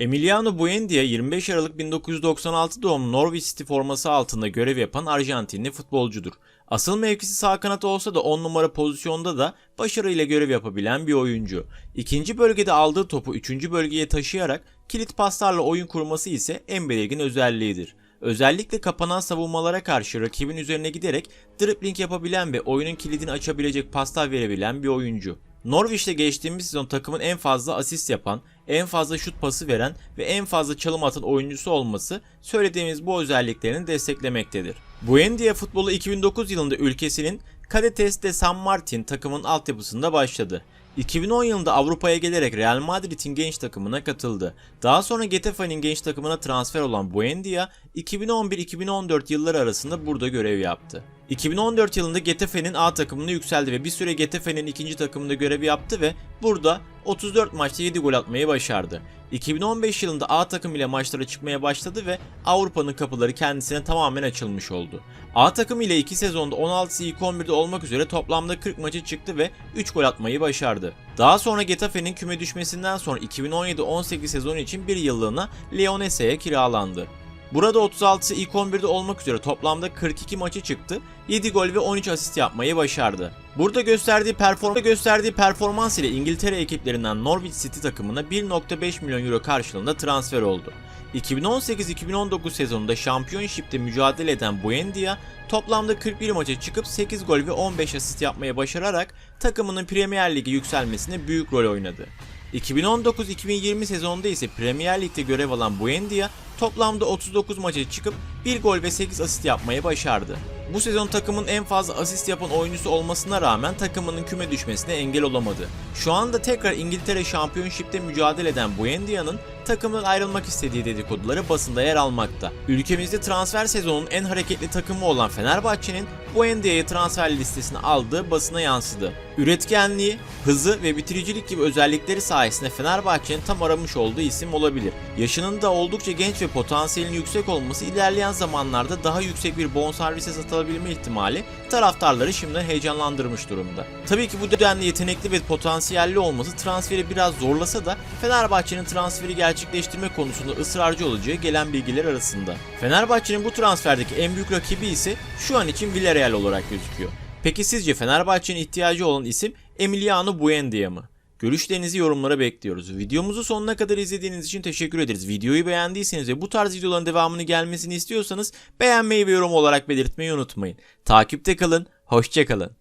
Emiliano Buendia 25 Aralık 1996 doğumlu Norwich City forması altında görev yapan Arjantinli futbolcudur. Asıl mevkisi sağ kanat olsa da 10 numara pozisyonda da başarıyla görev yapabilen bir oyuncu. İkinci bölgede aldığı topu 3. bölgeye taşıyarak kilit paslarla oyun kurması ise en belirgin özelliğidir. Özellikle kapanan savunmalara karşı rakibin üzerine giderek dribbling yapabilen ve oyunun kilidini açabilecek paslar verebilen bir oyuncu. Norwich'te geçtiğimiz sezon takımın en fazla asist yapan, en fazla şut pası veren ve en fazla çalım atan oyuncusu olması söylediğimiz bu özelliklerini desteklemektedir. Buendia futbolu 2009 yılında ülkesinin Cadetes de San Martin takımın altyapısında başladı. 2010 yılında Avrupa'ya gelerek Real Madrid'in genç takımına katıldı. Daha sonra Getafe'nin genç takımına transfer olan Buendia 2011-2014 yılları arasında burada görev yaptı. 2014 yılında Getafe'nin A takımına yükseldi ve bir süre Getafe'nin ikinci takımında görev yaptı ve burada 34 maçta 7 gol atmayı başardı. 2015 yılında A takım ile maçlara çıkmaya başladı ve Avrupa'nın kapıları kendisine tamamen açılmış oldu. A takım ile 2 sezonda 16'sı ilk 11'de olmak üzere toplamda 40 maça çıktı ve 3 gol atmayı başardı. Daha sonra Getafe'nin küme düşmesinden sonra 2017-18 sezonu için bir yıllığına Leonese'ye kiralandı. Burada 36'sı ilk 11'de olmak üzere toplamda 42 maçı çıktı, 7 gol ve 13 asist yapmayı başardı. Burada gösterdiği performans gösterdiği performans ile İngiltere ekiplerinden Norwich City takımına 1.5 milyon euro karşılığında transfer oldu. 2018-2019 sezonunda Championship'te mücadele eden Buendia toplamda 41 maça çıkıp 8 gol ve 15 asist yapmayı başararak takımının Premier Lig'e yükselmesine büyük rol oynadı. 2019-2020 sezonunda ise Premier Lig'de görev alan Buendia toplamda 39 maça çıkıp 1 gol ve 8 asist yapmayı başardı. Bu sezon takımın en fazla asist yapan oyuncusu olmasına rağmen takımının küme düşmesine engel olamadı. Şu anda tekrar İngiltere Championship'te mücadele eden Buendia'nın takımdan ayrılmak istediği dedikoduları basında yer almakta. Ülkemizde transfer sezonunun en hareketli takımı olan Fenerbahçe'nin Buendia'yı transfer listesine aldığı basına yansıdı. Üretkenliği, hızı ve bitiricilik gibi özellikleri sayesinde Fenerbahçe'nin tam aramış olduğu isim olabilir. Yaşının da oldukça genç ve potansiyelin yüksek olması ilerleyen zamanlarda daha yüksek bir bonservise satılabilme ihtimali taraftarları şimdiden heyecanlandırmış durumda. Tabii ki bu denli yetenekli ve potansiyelli olması transferi biraz zorlasa da Fenerbahçe'nin transferi gerçekleştirme konusunda ısrarcı olacağı gelen bilgiler arasında. Fenerbahçe'nin bu transferdeki en büyük rakibi ise şu an için Villarreal olarak gözüküyor. Peki sizce Fenerbahçe'nin ihtiyacı olan isim Emiliano Buendia mı? Görüşlerinizi yorumlara bekliyoruz. Videomuzu sonuna kadar izlediğiniz için teşekkür ederiz. Videoyu beğendiyseniz ve bu tarz videoların devamını gelmesini istiyorsanız beğenmeyi ve yorum olarak belirtmeyi unutmayın. Takipte kalın, hoşçakalın.